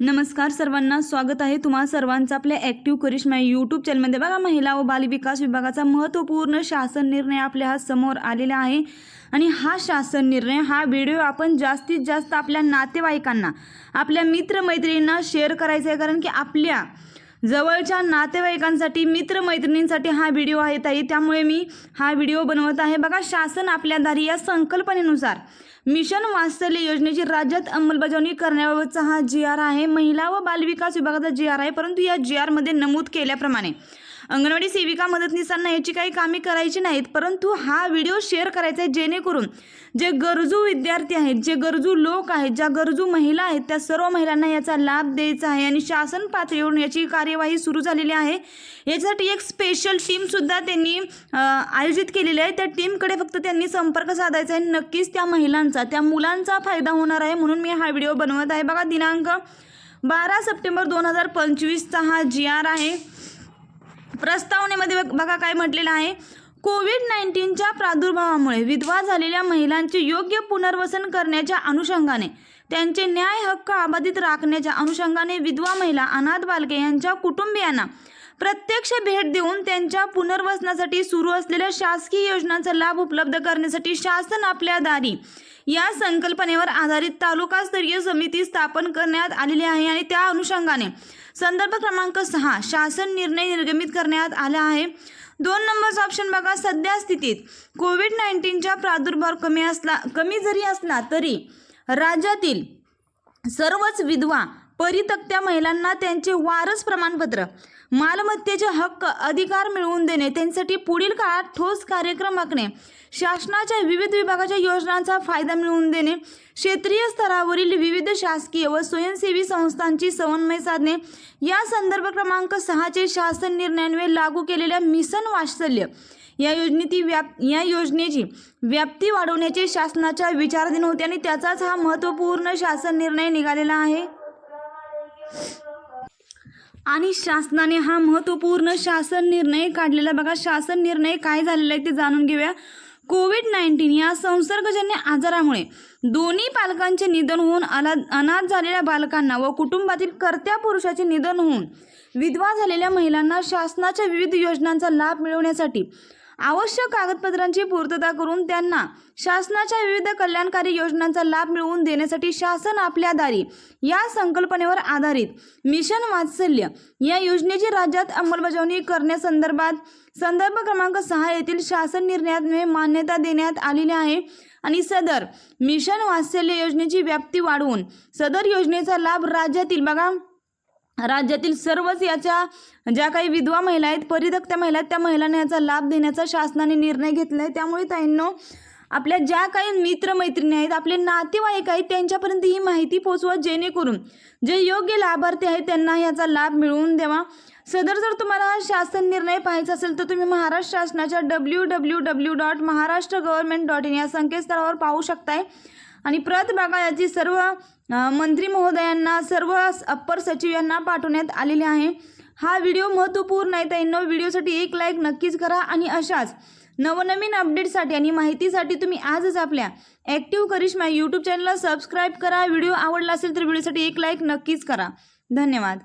नमस्कार सर्वांना स्वागत आहे तुम्हा सर्वांचं आपल्या ॲक्टिव्ह करिश्मा यूट्यूब चॅनलमध्ये बघा महिला व बालविकास विभागाचा महत्त्वपूर्ण शासन निर्णय आपल्या हा समोर आलेला आहे. आणि हा शासन निर्णय हा व्हिडिओ आपण जास्तीत जास्त आपल्या नातेवाईकांना आपल्या मित्रमैत्रिणींना शेअर करायचा आहे. कारण की आपल्या जवळच्या नातेवाईकांसाठी मित्रमैत्रिणींसाठी हा व्हिडिओ आहे ताई. त्यामुळे मी हा व्हिडिओ बनवत आहे. बघा शासन आपल्या दारी या संकल्पनेनुसार मिशन वात्सल्य योजनेची राज्यात अंमलबजावणी करण्याबाबतचा हा जी आर आहे. महिला व बालविकास विभागाचा जी आर आहे परंतु या जी आरमध्ये नमूद केल्याप्रमाणे अंगणवाडी सेविका मदतनीसांना याची काही कामे करायची नाहीत परंतु हा व्हिडिओ शेअर करायचा आहे जेणेकरून जे गरजू विद्यार्थी आहेत जे गरजू लोक आहेत ज्या गरजू महिला आहेत त्या सर्व महिलांना याचा लाभ द्यायचा आहे आणि शासन पातळीवरून याची कार्यवाही सुरू झालेली आहे. याच्यासाठी एक स्पेशल टीमसुद्धा त्यांनी आयोजित केलेली आहे. त्या टीमकडे फक्त त्यांनी संपर्क साधायचा आहे. नक्कीच त्या महिलांचा त्या मुलांचा फायदा होणार आहे म्हणून मी हा व्हिडिओ बनवत आहे. बघा दिनांक बारा सप्टेंबर दोन हजार पंचवीसचा हा जी आर आहे. प्रस्तावनेमध्ये बघ- बघा काय म्हटलेलं आहे. कोविड नाईन्टीनच्या प्रादुर्भावामुळे विधवा झालेल्या महिलांचे योग्य पुनर्वसन करण्याच्या अनुषंगाने त्यांचे न्याय हक्क अबाधित राखण्याच्या अनुषंगाने विधवा महिला अनाथ बालके यांच्या कुटुंबियांना प्रत्यक्ष भेट देऊन त्यांच्या पुनर्वसनासाठी सुरू असलेल्या शासकीय योजनांचा लाभ उपलब्ध करण्यासाठी शासन आपल्या दारी या संकल्पनेवर आधारित तालुकास्तरीय समिती स्थापन करण्यात आलेली आहे आणि त्या अनुषंगाने संदर्भ क्रमांक सहा शासन निर्णय निर्गमित करण्यात आला आहे. दोन नंबरचा ऑप्शन बघा सध्या स्थितीत कोविड नाईन्टीनचा प्रादुर्भाव कमी असला कमी जरी असला तरी राज्यातील सर्वच विधवा परितक्त्या महिलांना त्यांचे वारस प्रमाणपत्र मालमत्तेचे हक्क अधिकार मिळवून देणे त्यांसाठी पुढील काळात ठोस कार्यक्रम आखणे शासनाच्या विविध विभागाच्या योजनांचा फायदा मिळवून देणे क्षेत्रीय स्तरावरील विविध शासकीय व स्वयंसेवी संस्थांची समन्वय साधणे या संदर्भ क्रमांक सहाचे शासन निर्णयान्वये लागू केलेल्या मिशन वात्सल्य या योजनेची व्याप या योजनेची व्याप्ती वाढवण्याचे शासनाच्या विचाराधीन होते आणि त्याचाच हा महत्त्वपूर्ण शासन निर्णय निघालेला आहे. आणि शासनाने हा महत्त्वपूर्ण शासन निर्णय काढलेला बघा शासन निर्णय काय झालेला आहे ते जाणून घेऊया. कोविड नाईन्टीन या संसर्गजन्य आजारामुळे दोन्ही पालकांचे निधन होऊन अला अनाथ झालेल्या बालकांना व कुटुंबातील कर्त्या पुरुषाचे निधन होऊन विधवा झालेल्या महिलांना शासनाच्या विविध योजनांचा लाभ मिळवण्यासाठी आवश्यक कागदपत्रांची पूर्तता करून त्यांना शासनाच्या विविध कल्याणकारी योजनांचा लाभ मिळवून देण्यासाठी शासन आपल्या दारी या संकल्पनेवर आधारित मिशन वात्सल्य या योजनेची राज्यात अंमलबजावणी करण्यासंदर्भात संदर्भ क्रमांक सहा येथील शासन निर्णयात मान्यता देण्यात आलेली आहे. आणि सदर मिशन वात्सल्य योजनेची व्याप्ती वाढवून सदर योजनेचा लाभ राज्यातील बघा राज्यातील सर्वच याच्या ज्या काही विधवा महिला आहेत परिधक्त्या महिला आहेत त्या महिलांना याचा लाभ देण्याचा शासनाने निर्णय घेतला आहे त्यामुळे ताईंनो आपल्या ज्या काही मित्रमैत्रिणी आहेत आपले नातेवाईक आहेत त्यांच्यापर्यंत ही माहिती पोचवा जेणेकरून जे योग्य लाभार्थी आहेत त्यांना याचा लाभ मिळवून द्यावा. सदर जर तुम्हाला हा शासन निर्णय पाहायचा असेल तर तुम्ही महाराष्ट्र शासनाच्या W W W dot Maharashtra government dot in या संकेतस्थळावर पाहू शकताय. आणि प्रत बागा याची सर्व मंत्री महोदयांना सर्व अप्पर सचिव यांना पाठवण्यात आलेले आहे. हा व्हिडिओ महत्त्वपूर्ण आहे ताईंनो. व्हिडिओसाठी एक लाईक नक्कीच करा आणि अशाच नवनवीन अपडेटसाठी आणि माहितीसाठी तुम्ही आजच आपल्या ॲक्टिव्ह करिश्मा यूट्यूब चॅनलला सबस्क्राईब करा. व्हिडिओ आवडला असेल तर व्हिडिओसाठी एक लाईक नक्कीच करा. धन्यवाद.